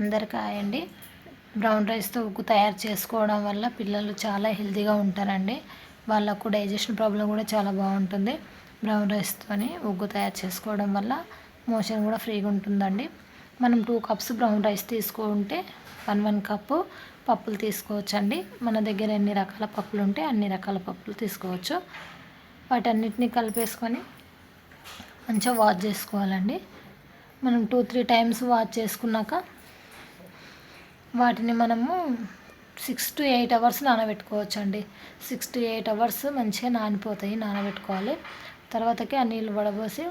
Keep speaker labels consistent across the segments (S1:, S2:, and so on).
S1: అందరికీ అండి బ్రౌన్ రైస్తో ఉగ్గు తయారు చేసుకోవడం వల్ల పిల్లలు చాలా హెల్తీగా ఉంటారండి. వాళ్ళకు డైజెషన్ ప్రాబ్లం కూడా చాలా బాగుంటుంది. బ్రౌన్ రైస్తోని ఉగ్గు తయారు చేసుకోవడం వల్ల మోషన్ కూడా ఫ్రీగా ఉంటుందండి. మనం టూ కప్స్ బ్రౌన్ రైస్ తీసుకుంటే వన్ వన్ కప్పు పప్పులు తీసుకోవచ్చండి. మన దగ్గర ఎన్ని రకాల పప్పులు ఉంటే అన్ని రకాల పప్పులు తీసుకోవచ్చు. వాటన్నిటిని కలిపేసుకొని మంచిగా వాష్ చేసుకోవాలండి. మనం టూ త్రీ టైమ్స్ వాష్ చేసుకున్నాక వాటిని మనము సిక్స్ టు ఎయిట్ అవర్స్ నానబెట్టుకోవచ్చు అండి సిక్స్ టు ఎయిట్ అవర్స్ మంచిగా నానిపోతాయి నానబెట్టుకోవాలి. తర్వాతకి ఆ నీళ్ళు వడబోసి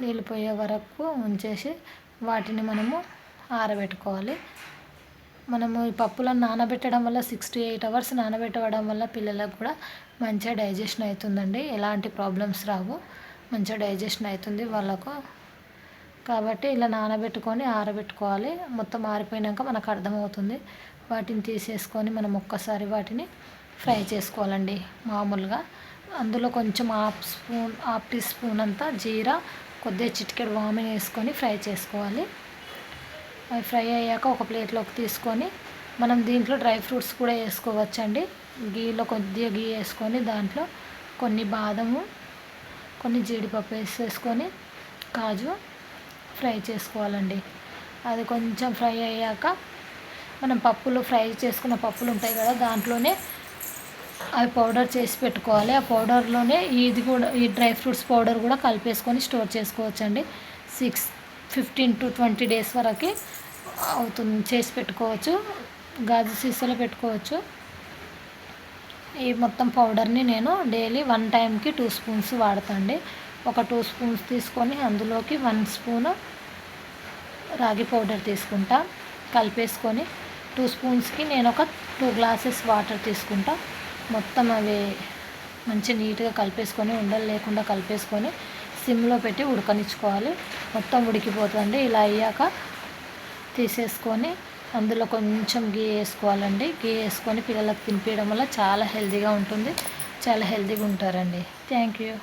S1: నీళ్ళు పోయే వరకు ఉంచేసి వాటిని మనము ఆరబెట్టుకోవాలి. మనము ఈ పప్పులను నానబెట్టడం వల్ల సిక్స్ టు ఎయిట్ అవర్స్ నానబెట్టడం వల్ల పిల్లలకు కూడా మంచిగా డైజెషన్ అవుతుందండి. ఎలాంటి ప్రాబ్లమ్స్ రావు. మంచిగా డైజెషన్ అవుతుంది. వాళ్ళకు కాబట్టి ఇలా నానబెట్టుకొని ఆరబెట్టుకోవాలి. మొత్తం ఆరిపోయినాక మనకు అర్థమవుతుంది. వాటిని తీసేసుకొని మనం ఒక్కసారి వాటిని ఫ్రై చేసుకోవాలండి మామూలుగా. అందులో కొంచెం half spoon half tea spoon అంతా జీరా కొద్దిగా చిటికెడు వామిని వేసుకొని ఫ్రై చేసుకోవాలి. అవి ఫ్రై అయ్యాక ఒక ప్లేట్లోకి తీసుకొని మనం దీంట్లో డ్రై ఫ్రూట్స్ కూడా వేసుకోవచ్చండి. గీలో కొద్దిగా గీ వేసుకొని దాంట్లో కొన్ని బాదము కొన్ని జీడిపప్పు వేసేసుకొని కాజు ఫ్రై చేసుకోవాలండి. అది కొంచెం ఫ్రై అయ్యాక మనం పప్పులు ఫ్రై చేసుకున్న పప్పులు ఉంటాయి కదా దాంట్లోనే అవి పౌడర్ చేసి పెట్టుకోవాలి. ఆ పౌడర్లోనే ఇది కూడా ఈ డ్రై ఫ్రూట్స్ పౌడర్ కూడా కలిపేసుకొని స్టోర్ చేసుకోవచ్చండి. Six fifteen to twenty days వరకు అవుతుంది చేసి పెట్టుకోవచ్చు. గాజు సీసాలో పెట్టుకోవచ్చు. ఈ మొత్తం పౌడర్ని నేను డైలీ వన్ టైంకి టూ స్పూన్స్ వాడతాండి. ఒక టూ స్పూన్స్ తీసుకొని అందులోకి వన్ స్పూను రాగి పౌడర్ తీసుకుంటా. కలిపేసుకొని టూ స్పూన్స్కి నేను ఒక టూ గ్లాసెస్ వాటర్ తీసుకుంటా. మొత్తం అవి మంచి నీట్గా కలిపేసుకొని ఉండలు లేకుండా కలిపేసుకొని సిమ్లో పెట్టి ఉడకనిచ్చుకోవాలి. మొత్తం ఉడికిపోతుంది. ఇలా అయ్యాక తీసేసుకొని అందులో కొంచెం గీ వేసుకోవాలండి. గీ వేసుకొని పిల్లలకు తినిపించడం వల్ల చాలా హెల్తీగా ఉంటుంది. చాలా హెల్తీగా ఉంటారండి. Thank you.